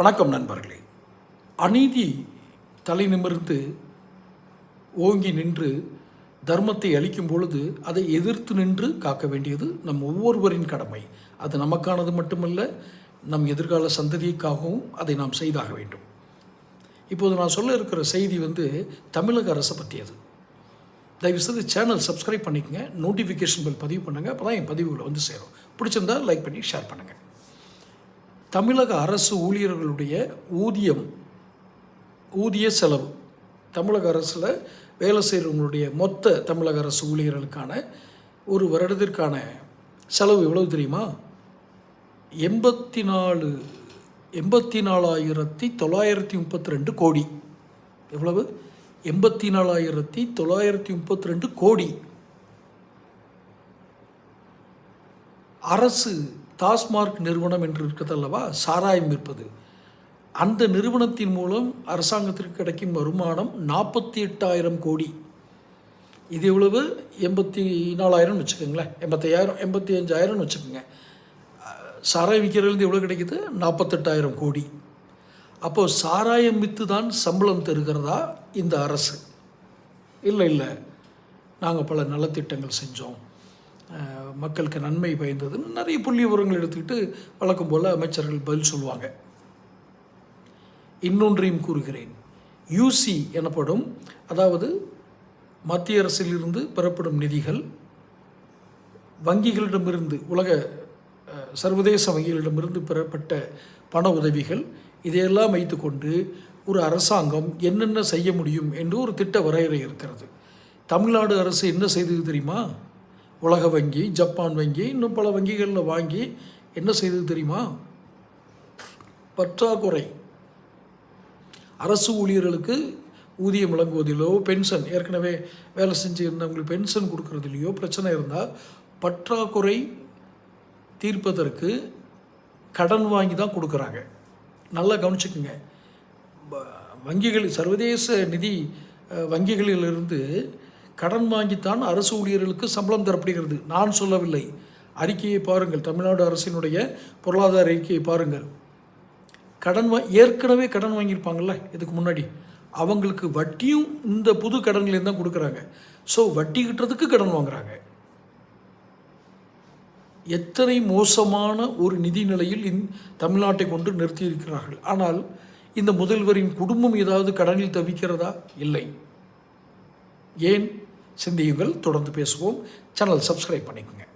வணக்கம் நண்பர்களே. அநீதி தலை நிமிர்ந்து ஓங்கி நின்று தர்மத்தை அளிக்கும் பொழுது அதை எதிர்த்து நின்று காக்க வேண்டியது நம் ஒவ்வொருவரின் கடமை. அது நமக்கானது மட்டுமல்ல நம் எதிர்கால சந்ததிக்காகவும் அதை நாம் செய்தாக வேண்டும். இப்போது நான் சொல்ல இருக்கிற செய்தி வந்து தமிழக அரசை பற்றியது. தயவுசெய்து சேனல் சப்ஸ்கிரைப் பண்ணிக்கங்க நோட்டிஃபிகேஷன் பில் பதிவு பண்ணுங்கள் அப்போ தான் என் பதிவுகளை வந்து சேரும். பிடிச்சிருந்தா லைக் பண்ணி ஷேர் பண்ணுங்கள் தமிழக அரசு ஊழியர்களுடைய ஊதியம் ஊதிய செலவு. தமிழக அரசில் வேலை செய்கிறவங்களுடைய மொத்த தமிழக அரசு ஊழியர்களுக்கான ஒரு வருடத்திற்கான செலவு எவ்வளவு தெரியுமா? எண்பத்தி நாலு எண்பத்தி நாலாயிரத்தி தொள்ளாயிரத்தி முப்பத்தி ரெண்டு கோடி. எவ்வளவு? எண்பத்தி நாலாயிரத்தி தொள்ளாயிரத்தி முப்பத்தி ரெண்டு கோடி. அரசு டாஸ்மார்க் நிறுவனம் என்று இருக்கிறதல்லவா சாராயம் விற்பது. அந்த நிறுவனத்தின் மூலம் அரசாங்கத்திற்கு கிடைக்கும் வருமானம் நாற்பத்தி எட்டாயிரம் கோடி. இது எவ்வளவு? எண்பத்தி நாலாயிரம்னு வச்சுக்கோங்களேன். எண்பத்தையாயிரம் எண்பத்தி அஞ்சாயிரம்னு வச்சுக்கோங்க. சாராயம் விற்கிறதுலேருந்து எவ்வளோ கிடைக்குது? நாற்பத்தெட்டாயிரம் கோடி. அப்போது சாராயம் விற்று தான் சம்பளம் தருகிறதா இந்த அரசு? இல்லை இல்லை. நாங்கள் பல நலத்திட்டங்கள் செஞ்சோம். மக்களுக்கு நன்மை பயந்ததுன்னு நிறைய புள்ளி விவரங்கள் எடுத்துக்கிட்டு வழக்கம் போல் அமைச்சர்கள் பதில் சொல்லுவாங்க. இன்னொன்றையும் கூறுகிறேன். யூசி எனப்படும் அதாவது மத்திய அரசிலிருந்து பெறப்படும் நிதிகள் வங்கிகளிடமிருந்து உலக சர்வதேச வங்கிகளிடமிருந்து பெறப்பட்ட பண உதவிகள் இதையெல்லாம் வைத்துக்கொண்டு ஒரு அரசாங்கம் என்னென்ன செய்ய முடியும் என்று ஒரு திட்ட வரையறை இருக்கிறது. தமிழ்நாடு அரசு என்ன செய்தது தெரியுமா? உலக வங்கி ஜப்பான் வங்கி இன்னும் பல வங்கிகளில் வாங்கி என்ன செய்தது தெரியுமா? பற்றாக்குறை. அரசு ஊழியர்களுக்கு ஊதியம் வழங்குவதிலோ பென்ஷன் ஏற்கனவே வேலை செஞ்சு இருந்தவங்களுக்கு பென்ஷன் கொடுக்கறதுலையோ பிரச்சனை இருந்தால் பற்றாக்குறை தீர்ப்பதற்கு கடன் வாங்கி தான் கொடுக்குறாங்க. நல்லா கவனிச்சுக்குங்க. வங்கிகள் சர்வதேச நிதி வங்கிகளிலிருந்து கடன் வாங்கித்தான் அரசு ஊழியர்களுக்கு சம்பளம் தரப்படுகிறது. நான் சொல்லவில்லை. அறிக்கையை பாருங்கள். தமிழ்நாடு அரசினுடைய பொருளாதார அறிக்கையை பாருங்கள். கடன் வா ஏற்கனவே கடன் வாங்கியிருப்பாங்கள்ல இதுக்கு முன்னாடி. அவங்களுக்கு வட்டியும் இந்த புது கடன்லேருந்து தான் கொடுக்குறாங்க. ஸோ வட்டி கிட்டுறதுக்கு கடன் வாங்குறாங்க. எத்தனை மோசமான ஒரு நிதி நிலையில் இந் தமிழ்நாட்டை கொண்டு நிறுத்தியிருக்கிறார்கள். ஆனால் இந்த முதல்வரின் குடும்பம் ஏதாவது கடனில் தவிக்கிறதா? இல்லை. ஏன்? சிந்தியுங்கள். தொடர்ந்து பேசுவோம். சேனல் சப்ஸ்கிரைப் பண்ணிக்கோங்க.